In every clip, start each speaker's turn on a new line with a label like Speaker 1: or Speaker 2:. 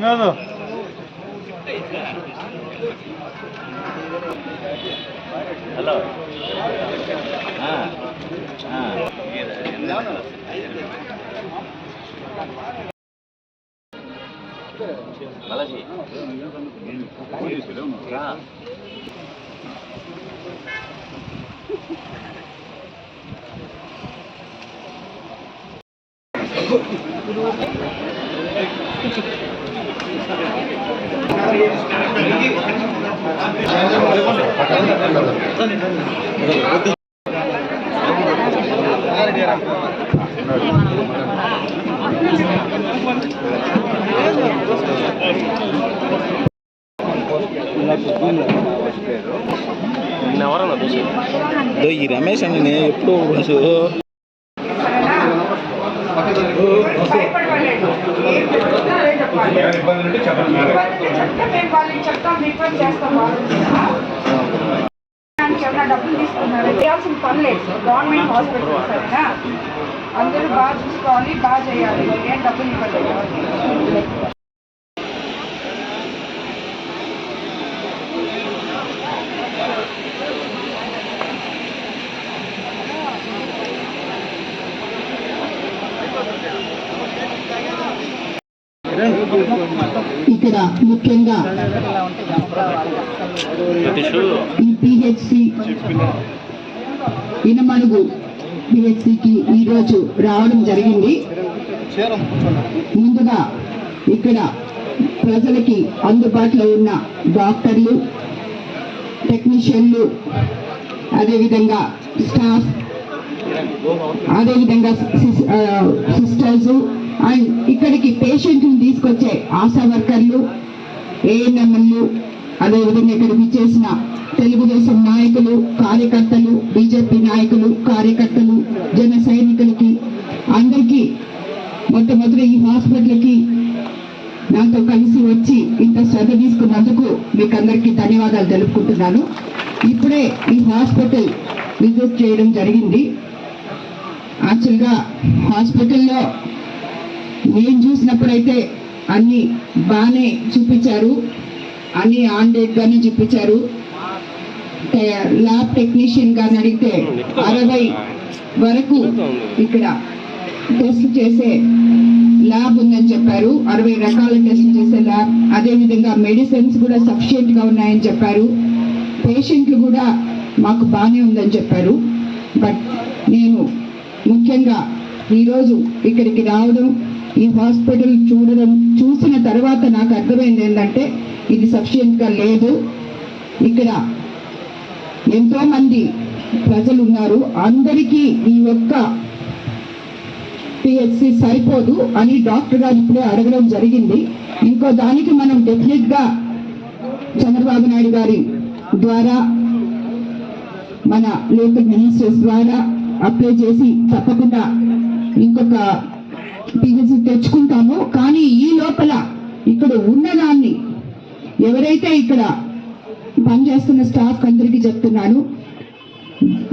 Speaker 1: Vinod
Speaker 2: hello Balaji రా. నిన్నెవరన్నా చూసి
Speaker 3: ఇదో ఈ రమేష్ అని నేను ఎప్పుడు రోజు
Speaker 4: డబ్బులు తీసుకున్నారు. చేయాల్సిన పని లేదు గవర్నమెంట్ హాస్పిటల్ సరేనా? అందరూ బాగా చూసుకోవాలి బాగా చేయాలి. ఏం డబ్బులు ఇవ్వలేదు.
Speaker 5: కూడా ముఖ్యంగా ఈ పిహెచ్సి ఇనమడుగు పిహెచ్సికి ఈరోజు రావడం జరిగింది. ముందుగా ఇక్కడ ప్రజలకి అందుబాటులో ఉన్న డాక్టర్లు టెక్నీషియన్లు అదేవిధంగా స్టాఫ్ అదేవిధంగా సిస్టర్స్ అండ్ ఇక్కడికి పేషెంట్ని తీసుకొచ్చే ఆశా వర్కర్లు ఏఎన్ఎంఎల్లు అదేవిధంగా ఇక్కడికి చేసిన తెలుగుదేశం నాయకులు కార్యకర్తలు బీజేపీ నాయకులు కార్యకర్తలు జన సైనికులకి అందరికీ మొట్టమొదటి ఈ హాస్పిటల్కి నాతో కలిసి వచ్చి ఇంత శ్రద్ధ తీసుకున్నందుకు మీకు అందరికీ ధన్యవాదాలు తెలుపుకుంటున్నాను. ఇప్పుడే ఈ హాస్పిటల్ విజిట్ చేయడం జరిగింది. యాక్చువల్గా హాస్పిటల్లో నేను చూసినప్పుడైతే అన్ని బాగానే చూపించారు. అన్ని ఆన్ డేట్ గానే చూపించారు. ల్యాబ్ టెక్నీషియన్ గారిని అడిగితే అరవై వరకు ఇక్కడ టెస్ట్ చేసే ల్యాబ్ ఉందని చెప్పారు. అరవై రకాల టెస్ట్ చేసే ల్యాబ్ అదేవిధంగా మెడిసిన్స్ కూడా సఫిషియెంట్గా ఉన్నాయని చెప్పారు. పేషెంట్లు కూడా మాకు బాగానే ఉందని చెప్పారు. బట్ నేను ముఖ్యంగా ఈరోజు ఇక్కడికి రావడం ఈ హాస్పిటల్ చూడడం చూసిన తర్వాత నాకు అర్థమైంది ఏంటంటే ఇది సఫిషియెంట్గా లేదు. ఇక్కడ ఎంతోమంది ప్రజలు ఉన్నారు అందరికీ ఈ యొక్క పిహెచ్సి సరిపోదు అని డాక్టర్ గారు ఇప్పుడే అడగడం జరిగింది. ఇంకో దానికి మనం డెఫినెట్గా చంద్రబాబు నాయుడు గారి ద్వారా మన లోకల్ మినిస్టర్స్ ద్వారా అప్లై చేసి తప్పకుండా ఇంకొక పిహెచ్ తెచ్చుకుంటాము. కానీ ఈ లోపల ఇక్కడ ఉన్నదాన్ని ఎవరైతే ఇక్కడ పనిచేస్తున్న స్టాఫ్ అందరికీ చెప్తున్నాను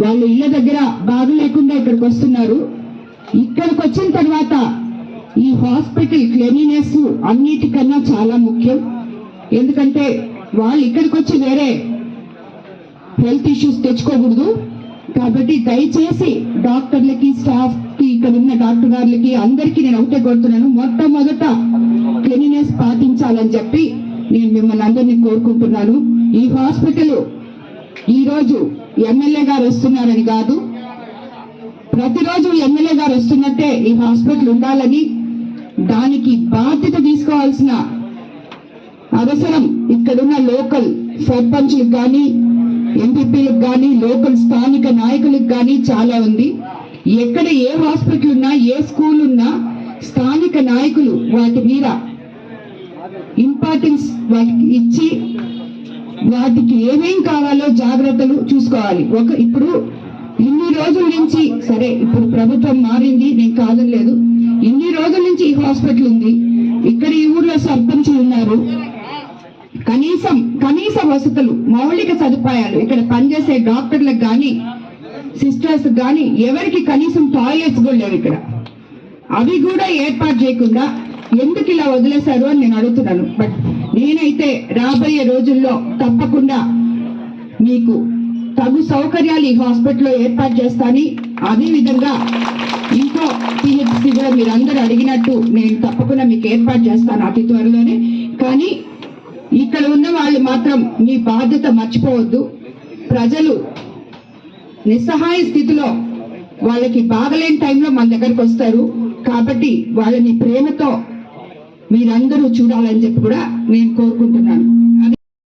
Speaker 5: వాళ్ళ ఇళ్ళ దగ్గర బాగు లేకుండా ఇక్కడికి వస్తున్నారు. ఇక్కడికి వచ్చిన తర్వాత ఈ హాస్పిటల్ క్లెనినెస్ అన్నిటికన్నా చాలా ముఖ్యం. ఎందుకంటే వాళ్ళు ఇక్కడికి వచ్చి వేరే హెల్త్ ఇష్యూస్ తెచ్చుకోకూడదు. కాబట్టి దయచేసి డాక్టర్లకి స్టాఫ్ ఇక్కడ ఉన్న డాక్టర్ గారికి అందరికీ నేను ఒకటే కోరుతున్నాను. మొట్టమొదట క్లీనినెస్ పాటించాలని చెప్పి నేను మిమ్మల్ని అందరినీ కోరుకుంటున్నాను. ఈ హాస్పిటల్ ఈ రోజు ఎమ్మెల్యే గారు వస్తున్నారని కాదు ప్రతిరోజు ఎమ్మెల్యే గారు వస్తున్నట్టే ఈ హాస్పిటల్ ఉండాలని దానికి బాధ్యత తీసుకోవాల్సిన అవసరం ఇక్కడున్న లోకల్ సర్పంచ్లకు కానీ ఎంపీపీలకు కానీ లోకల్ స్థానిక నాయకులకు కానీ చాలా ఉంది. ఎక్కడ ఏ హాస్పిటల్ ఉన్నా ఏ స్కూల్ ఉన్నా స్థానిక నాయకులు వాటి మీద ఇంపార్టెన్స్ వాటికి ఇచ్చి వాటికి ఏమేం కావాలో జాగ్రత్తలు చూసుకోవాలి. ఒక ఇప్పుడు ఇన్ని రోజుల నుంచి సరే ఇప్పుడు ప్రభుత్వం మారింది నేను కాదనలేదు ఇన్ని రోజుల నుంచి ఈ హాస్పిటల్ ఉంది. ఇక్కడ ఈ ఊర్లో సర్పంచులు ఉన్నారు. కనీసం కనీస వసతులు మౌలిక సదుపాయాలు ఇక్కడ పనిచేసే డాక్టర్లకు కానీ సిస్టర్స్ కానీ ఎవరికి కనీసం టాయిలెట్స్ కూడా లేవు ఇక్కడ. అవి కూడా ఏర్పాటు చేయకుండా ఎందుకు ఇలా వదిలేశారు అని నేను అడుగుతున్నాను. బట్ నేనైతే రాబోయే రోజుల్లో తప్పకుండా మీకు తగు సౌకర్యాలు ఈ హాస్పిటల్లో ఏర్పాటు చేస్తాని అదే విధంగా ఇంకో పిహెచ్సి కూడా మీరు అందరూ అడిగినట్టు నేను తప్పకుండా మీకు ఏర్పాటు చేస్తాను అతి త్వరలోనే. కానీ ఇక్కడ ఉన్న వాళ్ళు మాత్రం మీ బాధ్యత మర్చిపోవద్దు. ప్రజలు నిస్సహాయ స్థితిలో వాళ్ళకి బాగలేని టైంలో మన దగ్గరకు వస్తారు. కాబట్టి వాళ్ళని ప్రేమతో మీరందరూ చూడాలని చెప్పి కూడా నేను కోరుకుంటున్నాను. అదే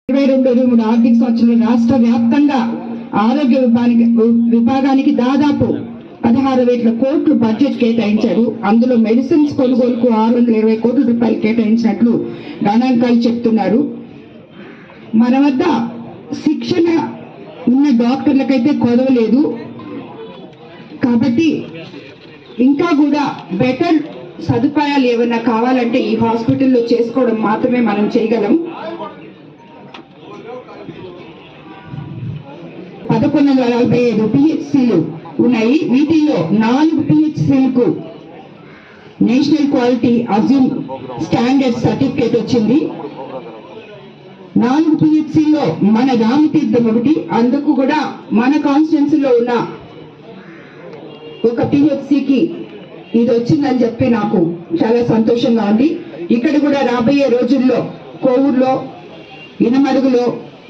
Speaker 5: ఇరవై రెండు ఇరవై మూడు ఆర్థిక సంవత్సరంలో రాష్ట్ర వ్యాప్తంగా ఆరోగ్య విభాగానికి విభాగానికి దాదాపు పదహారు వేల కోట్లు బడ్జెట్ కేటాయించారు. అందులో మెడిసిన్స్ కొనుగోలుకు ఆరు వందల ఇరవై కోట్ల రూపాయలు కేటాయించినట్లు గణాంకాలు చెప్తున్నారు. మన వద్ద శిక్షణ ఉన్న డాక్టర్లకైతే కొదవలేదు కాబట్టి ఇంకా కూడా బెటర్ సదుపాయాలు ఏమైనా కావాలంటే ఈ హాస్పిటల్లో చేసుకోవడం మాత్రమే మనం చేయగలం. పదకొండు వందల నలభై ఐదు పిహెచ్సిలు ఉన్నాయి. వీటిల్లో నాలుగు పిహెచ్సిలకు national quality assume standard certificate వచ్చింది. నాలుగు పిహెచ్సిలో మన రామతీర్థం ఒకటి అందుకు కూడా మన కాన్స్టిట్యున్సీలో ఉన్న ఒక పిహెచ్సికి ఇది వచ్చిందని చెప్పి నాకు చాలా సంతోషంగా ఉంది. ఇక్కడ కూడా రాబోయే రోజుల్లో కోవూరులో ఇనమడుగులో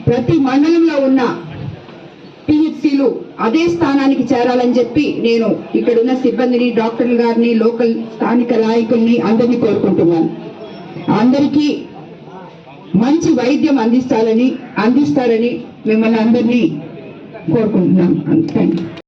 Speaker 5: ప్రతి మండలంలో ఉన్న పిహెచ్సిలు అదే స్థానానికి చేరాలని చెప్పి నేను ఇక్కడ ఉన్న సిబ్బందిని డాక్టర్లు గారిని లోకల్ స్థానిక నాయకుల్ని అందరినీ కోరుకుంటున్నాను. అందరికీ మంచి వైద్యం అందిస్తారని అందిస్తారని మిమ్మల్ని అందరినీ కోరుకుంటున్నాం. Thank you